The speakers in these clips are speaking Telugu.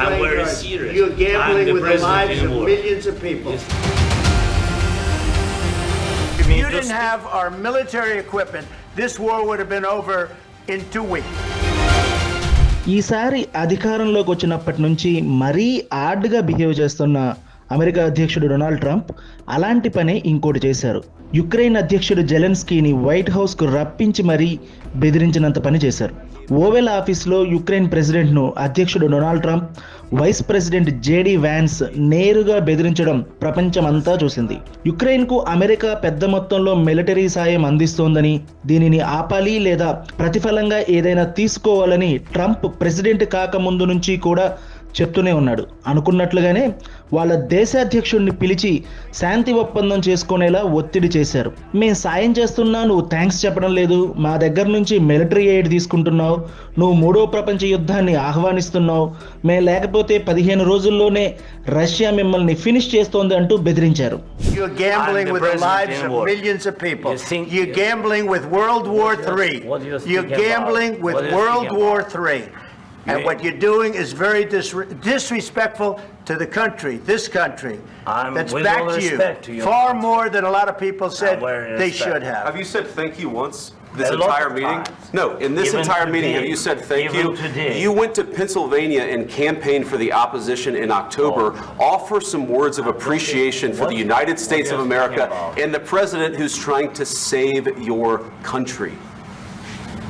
I'm playing very cards. serious. You're gambling I'm the with the president lives of anymore. millions of people. Yes. If you didn't have our military equipment, this war would have been over in two weeks. ఈసారి అధికారంలోకి వచ్చినప్పటి నుంచి మరీ ఆడ్గా బిహేవ్ చేస్తున్న అమెరికా అధ్యక్షుడు డొనాల్డ్ ట్రంప్ అలాంటి పనే ఇంకోటి చేశారు. యుక్రెయిన్ అధ్యక్షుడు జెలెన్స్కీని వైట్ హౌస్కు రప్పించి మరీ బెదిరించినంత పని చేశారు. ఓవెల్ ఆఫీస్లో యుక్రెయిన్ ప్రెసిడెంట్ను అధ్యక్షుడు Donald Trump vice president JD Vance నేరుగా బెదిరించడం ప్రపంచమంతా చూసింది. యుక్రెయిన్కు అమెరికా పెద్ద మొత్తంలో మిలిటరీ సాయం అందిస్తోందని దీనిని ఆపాలి లేదా ప్రతిఫలంగా ఏదైనా తీసుకోవాలని ట్రంప్ ప్రెసిడెంట్ కాకముందు నుంచి కూడా చెప్తూనే ఉన్నాడు. అనుకున్నట్లుగానే వాళ్ళ దేశాధ్యక్షుడిని పిలిచి శాంతి ఒప్పందం చేసుకునేలా ఒత్తిడి చేశారు. మేము సాయం చేస్తున్నా నువ్వు థ్యాంక్స్ చెప్పడం లేదు. మా దగ్గర నుంచి మిలిటరీ ఎయిడ్ తీసుకుంటున్నావు. నువ్వు మూడో ప్రపంచ యుద్ధాన్ని ఆహ్వానిస్తున్నావు. మేము లేకపోతే పదిహేను రోజుల్లోనే రష్యా మిమ్మల్ని ఫినిష్ చేస్తోంది అంటూ బెదిరించారు. And what you're doing is very disre- disrespectful to the country, this country. I'm- That's with back all to you. respect to your Far more than a lot of people said very they respect. should have. Have you said thank you once this A lot entire of meeting? times. No, in this Even entire meeting, have today. you said thank Even you? today. You went to Pennsylvania and campaigned for the opposition in October. Oh. Offer some words of appreciation for What- the United States of you're America about? and the president who's trying to save your country.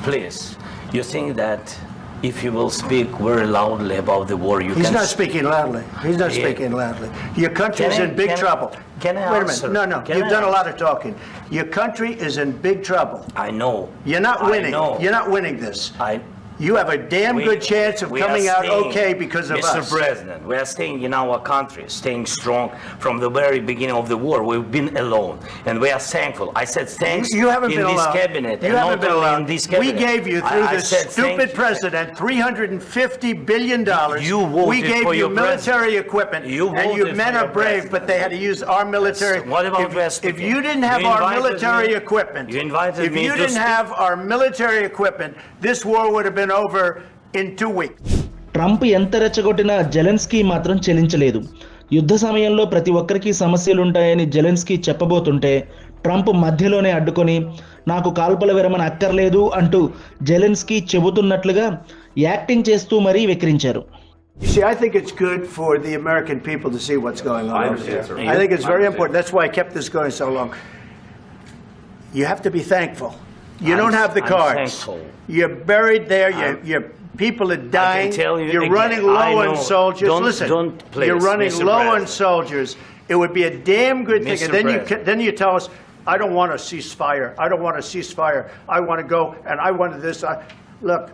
Please, you think that if you will speak very loudly about the war, you He's can... not speaking loudly. He's not Yeah. speaking loudly. Your country Can I- in big can trouble. can I Wait a answer? minute. No, no. Can You've I done a lot of talking. Your country is in big trouble. I know. You're not I winning. know. You're not winning this. I... You have a damn We- good chance of we are coming out staying- okay because of Mr. us. President, we are staying in our country, staying strong from the very beginning of the war. We've been alone, and we are thankful. I said thanks You haven't in been this allowed. cabinet, You and haven't not been only allowed. in this We cabinet. gave you, I- through I this said thank stupid you. president, $350 billion. You We voted gave for you your military president. equipment. You And you voted men for are your brave, president. but they had to use our military. What about If- If you didn't have You our invited military me- equipment. you invited If me you to didn't speak. have our military equipment, this war would have been over in two weeks. Trump ఎంత రెచ్చగొట్టినా జెలెన్స్కీ మాత్రం చెలించలేదు యుద్ధ సమయంలో ప్రతి ఒక్కరికి సమస్యలుంటాయని జెలెన్స్కీ చెప్పబోతుంటే ట్రంప్ మధ్యలోనే అడ్డుకొని నాకు కాల్పల విరమణ అక్కర్లేదు అంటూ జెలెన్స్కీ చెబుతున్నట్లుగా యాక్టింగ్ చేస్తూ మరీ వెక్కిరించారు You see, I think it's good for the American people to see what's going on I understand, sir. I think it's very important. That's why I kept this going so long. You have to be thankful. You I'm- don't have the I'm cards. thankful. You're buried there. Your I'm- your people are dying. tell you You're again, running low on soldiers. Don't- Listen, don't, please, you're running Mr. low on soldiers. It would be a damn good thing. And then you then you tell us, I don't want a ceasefire. I don't want a ceasefire. I want to go and I wanted this. I, look,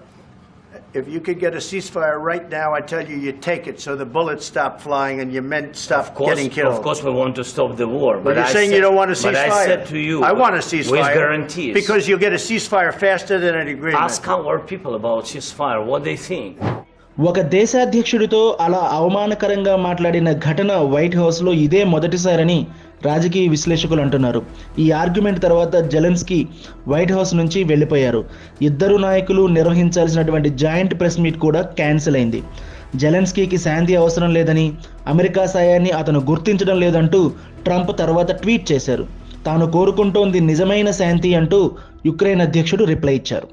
if you could get a ceasefire right now, I tell you, you take it so the bullets stop flying and your men stop Of course, getting killed. of course, we want to stop the war. But you're I saying said- you don't want a ceasefire. But I said to you, I want a ceasefire. with guarantees. Because you'll get a ceasefire faster than an agreement. ask our people about ceasefire, what they think. ఒక దేశాధ్యక్షుడితో అలా అవమానకరంగా మాట్లాడిన ఘటన వైట్ హౌస్లో ఇదే మొదటిసారని రాజకీయ విశ్లేషకులు అంటున్నారు. ఈ ఆర్గ్యుమెంట్ తర్వాత జెలెన్స్కీ వైట్ హౌస్ నుంచి వెళ్ళిపోయారు. ఇద్దరు నాయకులు నిర్వహించాల్సినటువంటి జాయింట్ ప్రెస్ మీట్ కూడా క్యాన్సిల్ అయింది. జెలెన్స్కీకి శాంతి అవసరం లేదని అమెరికా సాయాన్ని అతను గుర్తించడం లేదంటూ ట్రంప్ తర్వాత ట్వీట్ చేశారు. తాను కోరుకుంటోంది నిజమైన శాంతి అంటూ యుక్రెయిన్ అధ్యక్షుడు రిప్లై ఇచ్చారు.